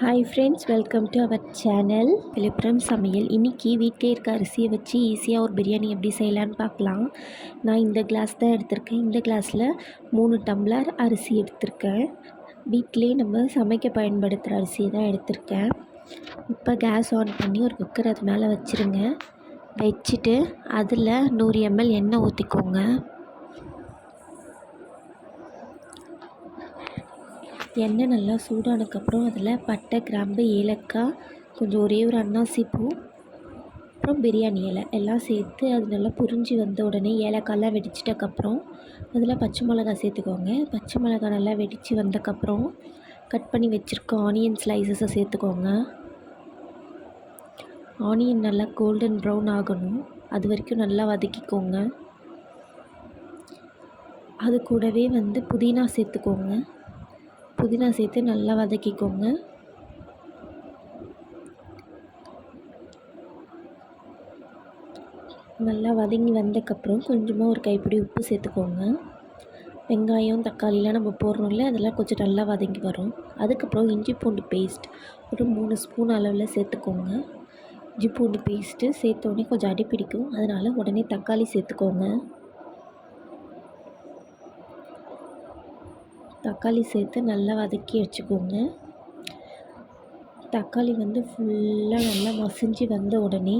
Hi friends welcome to our channel Villupuram சமையல். இன்றைக்கி வீட்டிலே இருக்க அரிசியை வச்சு ஈஸியாக ஒரு பிரியாணி எப்படி செய்யலான்னு பார்க்கலாம். நான் இந்த கிளாஸ் தான் எடுத்திருக்கேன். இந்த கிளாஸில் மூணு டம்ளர் அரிசி எடுத்திருக்கேன். வீட்டிலே நம்ம சமைக்க பயன்படுத்துகிற அரிசியை தான் எடுத்திருக்கேன். இப்போ கேஸ் ஆன் பண்ணி ஒரு குக்கர் அது மேலே வச்சுருங்க. வச்சுட்டு அதில் நூறு எம்எல் எண்ணெய் ஊற்றிக்கோங்க எண்ணெய் நல்லா சூடானதுக்கப்புறம் அதில் பட்டை கிராம்பு ஏலக்காய் கொஞ்சம் ஒரே ஒரு அன்னாசி பூ அப்புறம் பிரியாணி இலை எல்லாம் சேர்த்து அது நல்லா புரிஞ்சு வந்த உடனே ஏலக்காயெலாம் வெடிச்சிட்டக்கப்புறம் அதில் பச்சை மிளகா சேர்த்துக்கோங்க. பச்சை மிளகா நல்லா வெடித்து வந்தக்கப்புறம் கட் பண்ணி வச்சுருக்க ஆனியன் ஸ்லைசஸை சேர்த்துக்கோங்க. ஆனியன் நல்லா கோல்டன் ப்ரௌன் ஆகணும். அது வரைக்கும் நல்லா வதக்கிக்கோங்க. அது கூடவே வந்து புதினா சேர்த்துக்கோங்க. புதினா சேர்த்து நல்லா வதக்கிக்கோங்க. நல்லா வதங்கி வந்ததுக்கப்புறம் கொஞ்சமாக ஒரு கைப்பிடி உப்பு சேர்த்துக்கோங்க. வெங்காயம் தக்காளிலாம் நம்ம போடுறோம்ல அதெல்லாம் கொஞ்சம் நல்லா வதங்கி வரும். அதுக்கப்புறம் இஞ்சி பூண்டு பேஸ்ட் ஒரு மூணு ஸ்பூன் அளவில் சேர்த்துக்கோங்க. இஞ்சி பூண்டு பேஸ்ட்டு சேர்த்தோடனே கொஞ்சம் அடி பிடிக்கும். அதனால் உடனே தக்காளி சேர்த்துக்கோங்க. தக்காளி சேர்த்து நல்லா வதக்கி வச்சுக்கோங்க. தக்காளி வந்து ஃபுல்லாக நல்லா மசிஞ்சு வந்த உடனே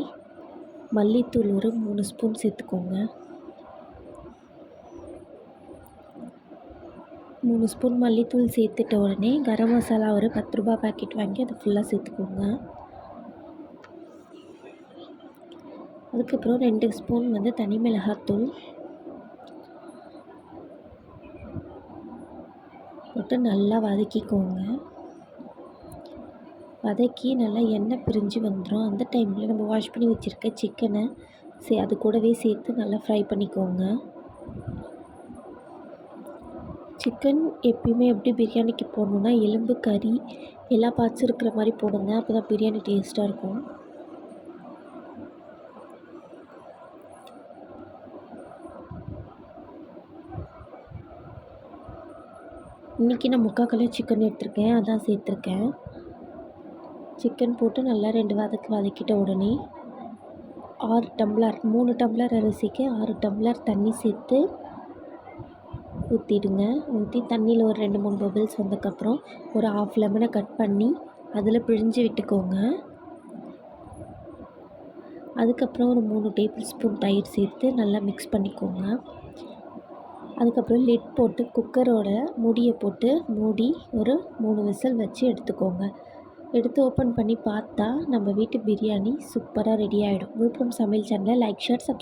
மல்லித்தூள் ஒரு மூணு ஸ்பூன் சேர்த்துக்கோங்க. மூணு ஸ்பூன் மல்லித்தூள் சேர்த்துட்ட உடனே கரம் மசாலா ஒரு பத்து ரூபா பேக்கெட் வாங்கி அதை ஃபுல்லாக சேர்த்துக்கோங்க. அதுக்கப்புறம் ரெண்டு ஸ்பூன் வந்து தனி மிளகாத்தூள் போட்டு நல்லா வதக்கிக்கோங்க. வதக்கி நல்லா எண்ணெய் பிரிஞ்சு வந்துடும் அந்த டைமில் நம்ம வாஷ் பண்ணி வச்சுருக்க சிக்கனை சே அது கூடவே சேர்த்து நல்லா ஃப்ரை பண்ணிக்கோங்க. சிக்கன் எப்பயுமே எப்படி பிரியாணிக்கு போடணுன்னா எலும்பு கறி எல்லா பார்ட்ஸும் இருக்கிற மாதிரி போடுங்க. அப்போ தான் பிரியாணி டேஸ்ட்டாக இருக்கும். இன்றைக்கி நான் முக்கால் கிலோ சிக்கன் எடுத்திருக்கேன் அதான் சேர்த்துருக்கேன். சிக்கன் போட்டு நல்லா ரெண்டு வதக்கு வதக்கிட்ட உடனே ஆறு டம்ளர் மூணு டம்ளர் அரிசிக்கு ஆறு டம்ளர் தண்ணி சேர்த்து ஊற்றிடுங்க ஊற்றி தண்ணியில் ஒரு ரெண்டு மூணு பபிள்ஸ் வந்ததுக்கப்புறம் ஒரு ஆஃப் லெமனை கட் பண்ணி அதில் பிழிஞ்சு விட்டுக்கோங்க. அதுக்கப்புறம் ஒரு மூணு டேபிள் ஸ்பூன் தயிர் சேர்த்து நல்லா மிக்ஸ் பண்ணிக்கோங்க. அதுக்கப்புறம் லிட் போட்டு குக்கரோட மூடியை போட்டு மூடி ஒரு மூணு விசில் வச்சு எடுத்துக்கோங்க. எடுத்து ஓப்பன் பண்ணி பார்த்தா நம்ம வீட்டு பிரியாணி சூப்பராக ரெடி ஆகிடும் விழுப்புரம் சமையல் சேனலை லைக் ஷேர் சப்ஸ்